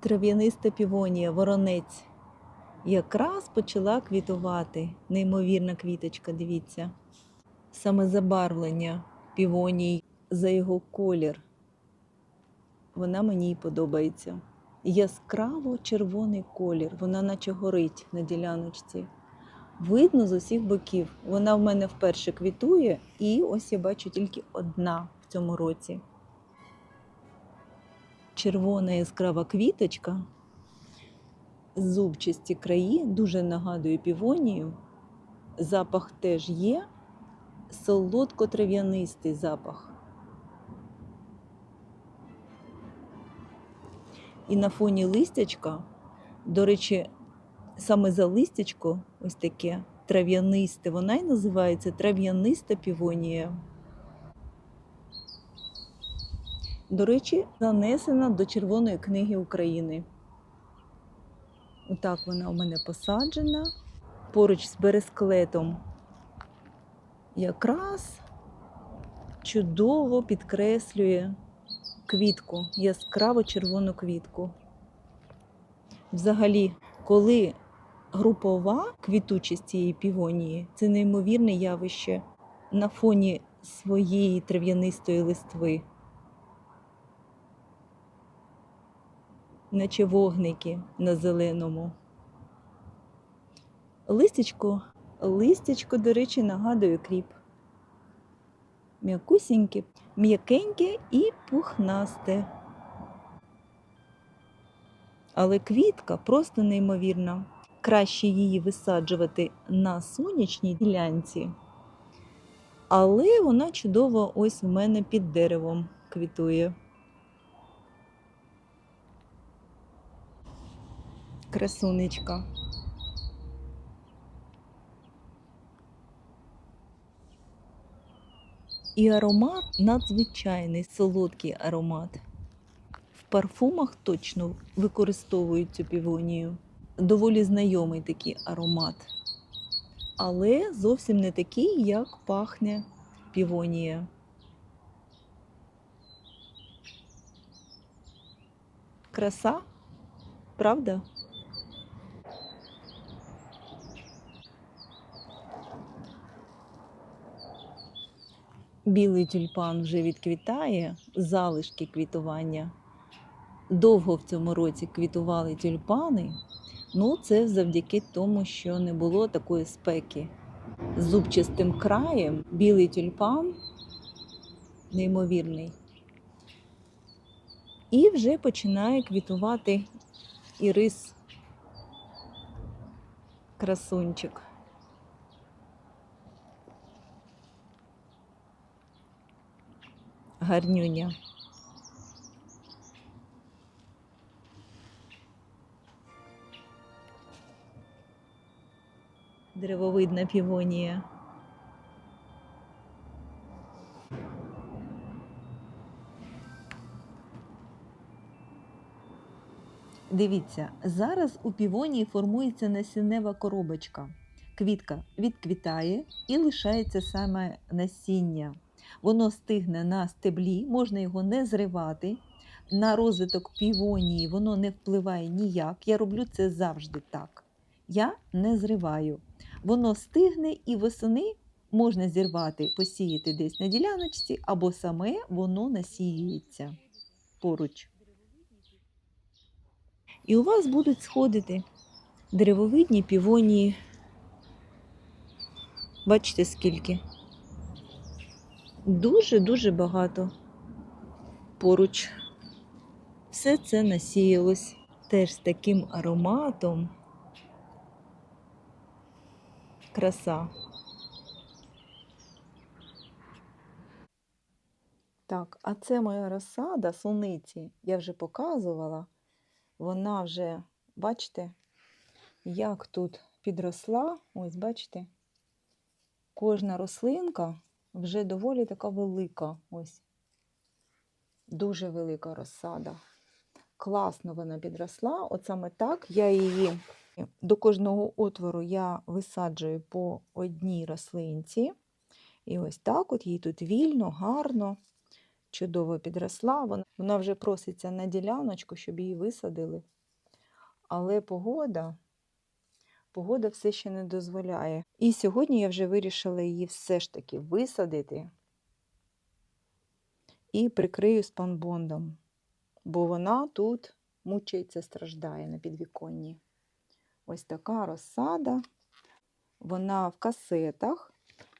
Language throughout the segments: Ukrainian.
Трав'яниста півонія, воронець. Якраз почала квітувати. Неймовірна квіточка, дивіться. Саме забарвлення півоній за його колір. Вона мені й подобається. Яскраво червоний колір, вона наче горить на діляночці. Видно з усіх боків. Вона в мене вперше квітує, і ось я бачу тільки одна в цьому році. Червона яскрава квіточка, зубчасті краї, дуже нагадує півонію. Запах теж є, солодко-трав'янистий запах. І на фоні листячка, до речі, саме за листячко, ось таке трав'янисте, вона й називається трав'яниста півонія. До речі, занесена до Червоної книги України. Отак вона у мене посаджена поруч з бересклетом. Якраз чудово підкреслює квітку, яскраво червону квітку. Взагалі, коли групова квітучість цієї півонії це неймовірне явище на фоні своєї трав'янистої листви. Наче вогники на зеленому. Листячко, листячко, до речі, нагадує кріп. М'якусіньке, м'якеньке і пухнасте. Але квітка просто неймовірна. Краще її висаджувати на сонячній ділянці. Але вона чудово ось у мене під деревом квітує. Красунечка. І аромат надзвичайний солодкий аромат. В парфумах точно використовують цю півонію. Доволі знайомий такий аромат. Але зовсім не такий, як пахне півонія. Краса, правда? Білий тюльпан вже відквітає, залишки квітування. Довго в цьому році квітували тюльпани. Ну, це завдяки тому, що не було такої спеки. З зубчастим краєм білий тюльпан неймовірний. І вже починає квітувати ірис красунчик. Гарнюня. Древовидна півонія. Дивіться, зараз у півонії формується насіннева коробочка. Квітка відквітає і лишається саме насіння. Воно стигне на стеблі, можна його не зривати. На розвиток півонії воно не впливає ніяк. Я роблю це завжди так. Я не зриваю. Воно стигне і восени можна зірвати, посіяти десь на діляночці, або саме воно насіюється поруч. І у вас будуть сходити деревовидні півонії. Бачите, скільки? Дуже-дуже багато поруч. Все це насіялось теж з таким ароматом. Краса. Так, а це моя розсада суниці. Я вже показувала. Вона вже, бачите, як тут підросла. Ось, бачите, кожна рослинка вже доволі така велика. Ось. Дуже велика розсада. Класно вона підросла. От саме так я її до кожного отвору я висаджую по одній рослинці. І ось так от їй тут вільно, гарно. чудово підросла. Вона, вона вже проситься на діляночку, щоб її висадили. Але погода, погода все ще не дозволяє. І сьогодні я вже вирішила її все ж таки висадити і прикрию спанбондом, бо вона тут мучається, страждає на підвіконні. Ось така розсада. Вона в касетах.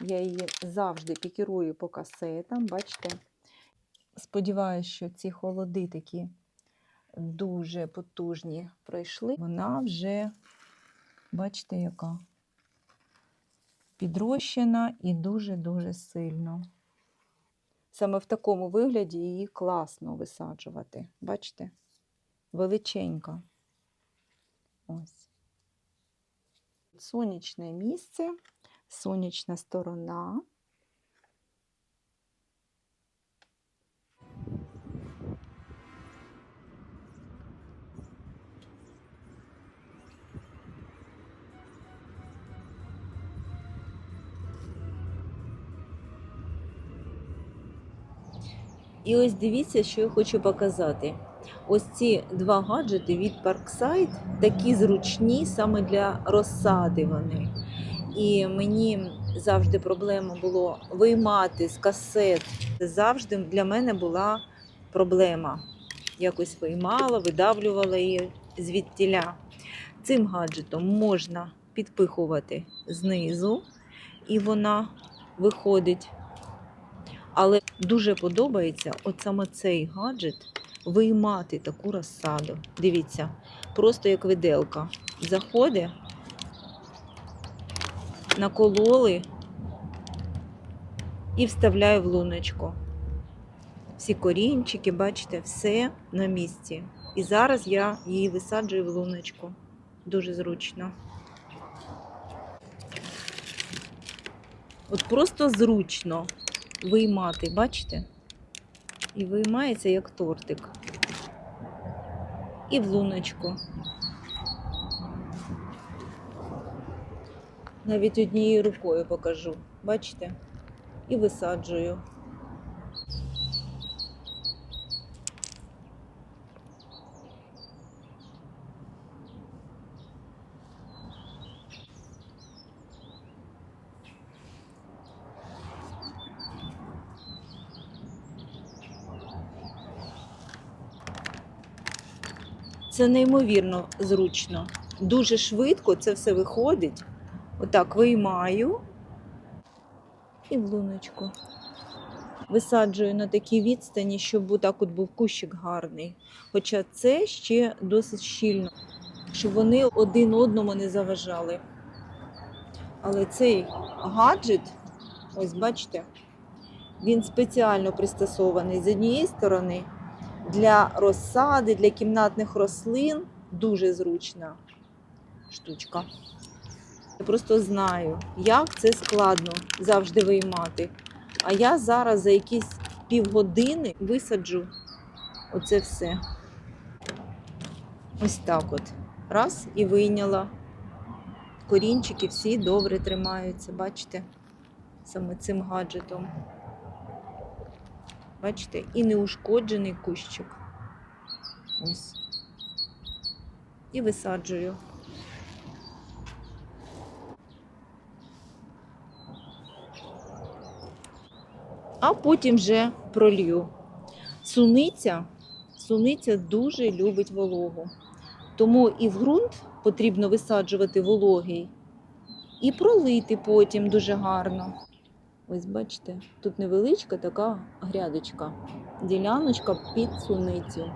Я її завжди пікірую по касетам, бачите. Сподіваюся, що ці холоди такі дуже потужні пройшли. Вона вже, бачите, яка підрощена і дуже-дуже сильно. Саме в такому вигляді її класно висаджувати. Бачите? Величенька. Ось. Сонячне місце, сонячна сторона. І ось дивіться, що я хочу показати. Ось ці два гаджети від Parkside такі зручні саме для розсади вони. І мені завжди проблема було виймати з касет. Завжди для мене була проблема. Якось виймала, видавлювала її звідтіля. Цим гаджетом можна підпихувати знизу, і вона виходить. Дуже подобається от саме цей гаджет виймати таку розсаду. Дивіться, просто як виделка. Заходить, накололи і вставляю в луночку. Всі корінчики, бачите, все на місці. І зараз я її висаджую в луночку. Дуже зручно. От просто зручно виймати, бачите? І виймається як тортик. І в луночку. Навіть однією рукою покажу, бачите? І висаджую. Це неймовірно зручно. Дуже швидко це все виходить. Отак виймаю і в луночку. Висаджую на такій відстані, щоб отак от був кущик гарний. Хоча це ще досить щільно, щоб вони один одному не заважали. Але цей гаджет, ось бачите, він спеціально пристосований з однієї сторони для розсади, для кімнатних рослин дуже зручна штучка. Я просто знаю, як це складно завжди виймати. А я зараз за якісь півгодини висаджу оце все. Ось так от. Раз і вийняла. Корінчики всі добре тримаються, бачите? Саме цим гаджетом. Бачите, і неушкоджений кущик. Ось. І висаджую. А потім вже пролью. Суниця, суниця дуже любить вологу. Тому і в ґрунт потрібно висаджувати вологий, і пролити потім дуже гарно. Ось бачите, тут невеличка така грядочка, діляночка під суницю.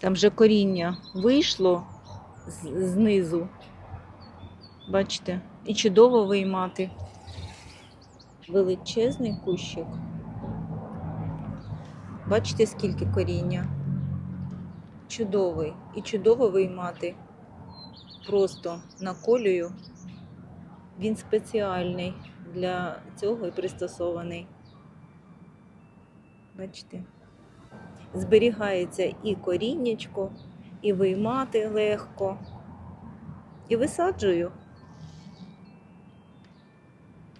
Там вже коріння вийшло знизу. Бачите, і чудово виймати. Величезний кущик. Бачите, скільки коріння? Чудовий. І чудово виймати просто наколюю. Він спеціальний для цього і пристосований. Бачите? Зберігається і коріннячко, і виймати легко. І висаджую.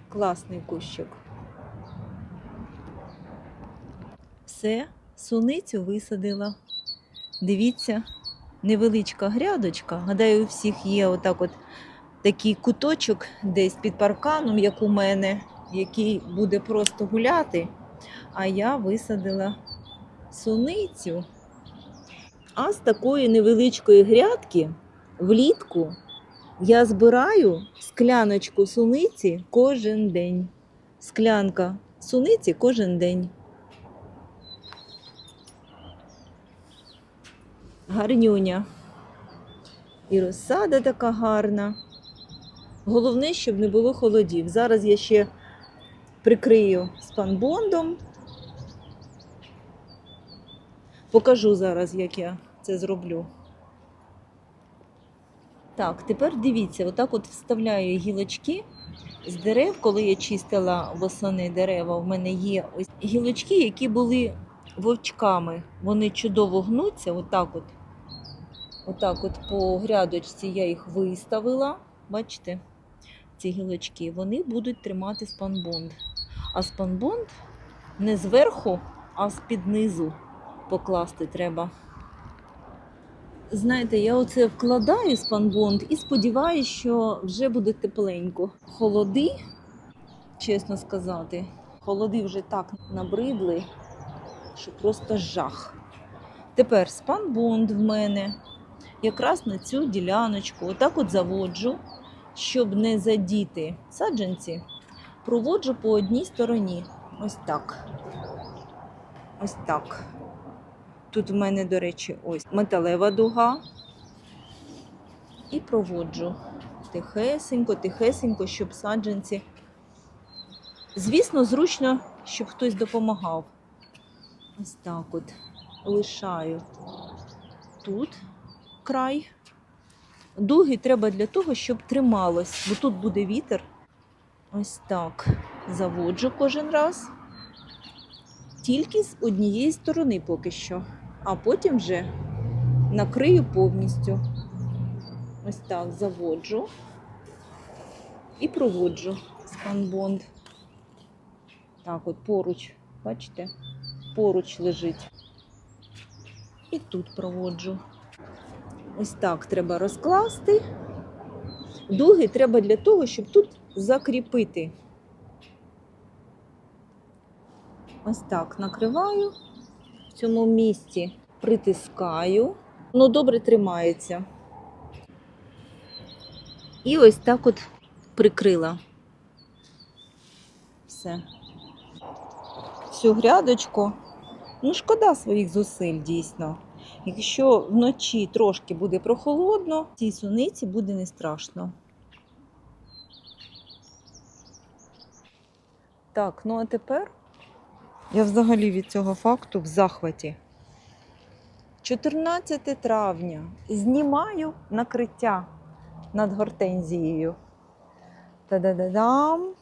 Класний кущик. Все, суницю висадила. Дивіться, невеличка грядочка. Гадаю, у всіх є отак от такий куточок десь під парканом, як у мене, який буде просто гуляти. А я висадила суницю. А з такої невеличкої грядки влітку я збираю скляночку суниці кожен день. Склянка суниці кожен день. Гарнюня. І розсада така гарна. Головне, щоб не було холодів. Зараз я ще прикрию спанбондом. Покажу зараз, як я це зроблю. Так, тепер дивіться, отак от вставляю гілочки з дерев, коли я чистила восени дерева. В мене є ось гілочки, які були вовчками. Вони чудово гнуться, отак от. Отак от по грядочці я їх виставила. Бачите, ці гілочки, вони будуть тримати спанбонд. А спанбонд не зверху, а з-під низу покласти треба. Знаєте, я оце вкладаю спанбонд і сподіваюся, що вже буде тепленько. Холоди, чесно сказати, холоди вже так набридли, що просто жах. Тепер спанбонд в мене якраз на цю діляночку. Отак от заводжу, щоб не задіти саджанці, проводжу по одній стороні. Ось так. Ось так. Тут в мене, до речі, ось металева дуга. І проводжу тихесенько, тихесенько, щоб саджанці. Звісно, зручно, щоб хтось допомагав. Ось так от лишаю тут край. Дуги треба для того, щоб трималось, бо тут буде вітер. Ось так заводжу кожен раз. Тільки з однієї сторони поки що, а потім вже накрию повністю. Ось так заводжу і проводжу спанбонд. Так, от поруч, бачите, поруч лежить. І тут проводжу. Ось так треба розкласти. Дуги треба для того, щоб тут закріпити. Ось так накриваю в цьому місці, притискаю, воно добре тримається. І ось так от прикрила. Все. Всю грядочку. Ну, шкода своїх зусиль, дійсно. Якщо вночі трошки буде прохолодно, цій суниці буде не страшно. Так, ну а тепер я взагалі від цього факту в захваті. 14 травня знімаю накриття над гортензією. Та-да-да-дам!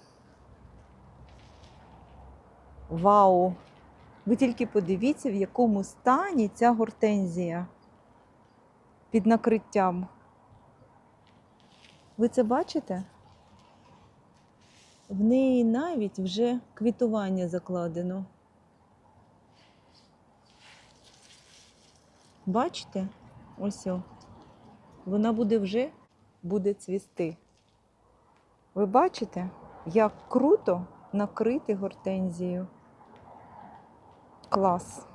Вау! Ви тільки подивіться, в якому стані ця гортензія під накриттям. Ви це бачите? В неї навіть вже квітування закладено. Бачите? Ось о. Вона буде вже буде цвісти. Ви бачите, як круто накрити гортензію? Клас.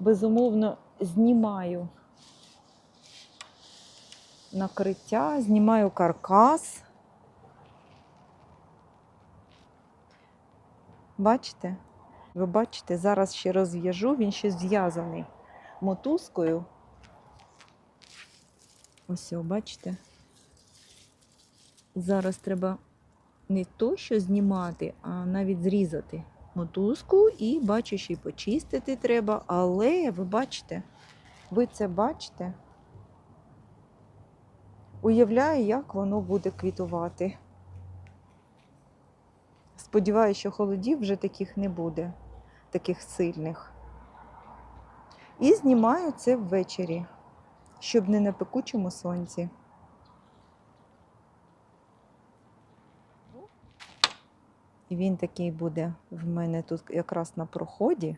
Безумовно, знімаю накриття, знімаю каркас. Бачите? Ви бачите, зараз ще розв'яжу, він ще зв'язаний мотузкою. Ось, бачите? Зараз треба не то, що знімати, а навіть зрізати мотузку і бачу, ще й почистити треба, але ви бачите, ви це бачите? Уявляю, як воно буде квітувати. Сподіваюся, що холодів вже таких не буде, таких сильних. І знімаю це ввечері, щоб не на пекучому сонці. І він такий буде в мене тут якраз на проході.